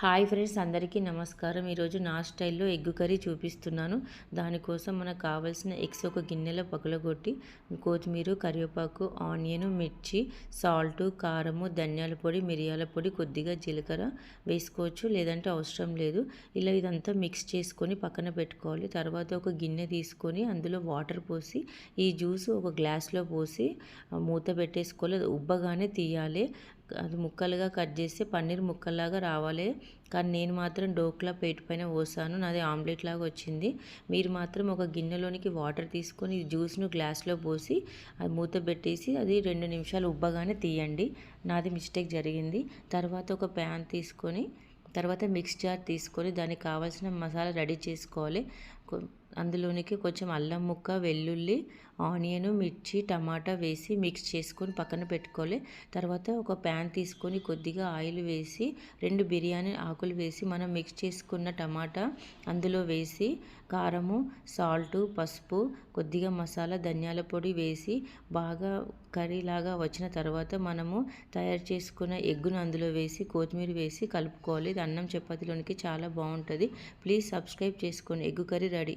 Hi friends అందరికీ నమస్కారం. ఈరోజు నా స్టైల్లో ఎగ్ కర్రీ చూపిస్తున్నాను. దానికోసం మనకు కావాల్సిన ఎగ్స్ ఒక గిన్నెలో పగలగొట్టి కొత్తిమీర కరివేపాకు ఆనియన్ మిర్చి సాల్ట్ కారము ధనియాల పొడి మిరియాల పొడి కొద్దిగా జీలకర్ర వేసుకోవచ్చు లేదంటే అవసరం లేదు. ఇలా ఇదంతా మిక్స్ చేసుకొని పక్కన పెట్టుకోవాలి. తర్వాత ఒక గిన్నె తీసుకొని అందులో వాటర్ పోసి ఈ జ్యూస్ ఒక గ్లాస్లో పోసి మూత పెట్టేసుకోవాలి. ఉబ్బగానే తీయాలి. అది ముక్కలుగా కట్ చేస్తే పన్నీర్ ముక్కల్లాగా రావాలి. కానీ నేను మాత్రం డోక్లా పేట పైన పోసాను. నాది ఆమ్లెట్ లాగా వచ్చింది. మీరు మాత్రం ఒక గిన్నెలోనికి వాటర్ తీసుకొని జ్యూస్ను గ్లాస్లో పోసి అది మూత పెట్టేసి అది రెండు నిమిషాలు ఉబ్బగానే తీయండి. నాది మిస్టేక్ జరిగింది. తర్వాత ఒక ప్యాన్ తీసుకొని తర్వాత మిక్స్ జార్ తీసుకొని దానికి కావాల్సిన మసాలా రెడీ చేసుకోవాలి. అందులోనికి కొంచెం అల్లం ముక్క వెల్లుల్లి ఆనియన్ మిర్చి టమాటా వేసి మిక్స్ చేసుకొని పక్కన పెట్టుకోవాలి. తర్వాత ఒక ప్యాన్ తీసుకొని కొద్దిగా ఆయిల్ వేసి రెండు బిర్యానీ ఆకులు వేసి మనం మిక్స్ చేసుకున్న టమాటా అందులో వేసి కారము సాల్ట్ పసుపు కొద్దిగా మసాలా ధనియాల పొడి వేసి బాగా కర్రీలాగా వచ్చిన తర్వాత మనము తయారు చేసుకున్న ఎగ్గును అందులో వేసి కొత్తిమీర వేసి కలుపుకోవాలి. ఇది అన్నం చపాతీలోనికి చాలా బాగుంటుంది. ప్లీజ్ సబ్స్క్రైబ్ చేసుకోండి. Egg curry ready.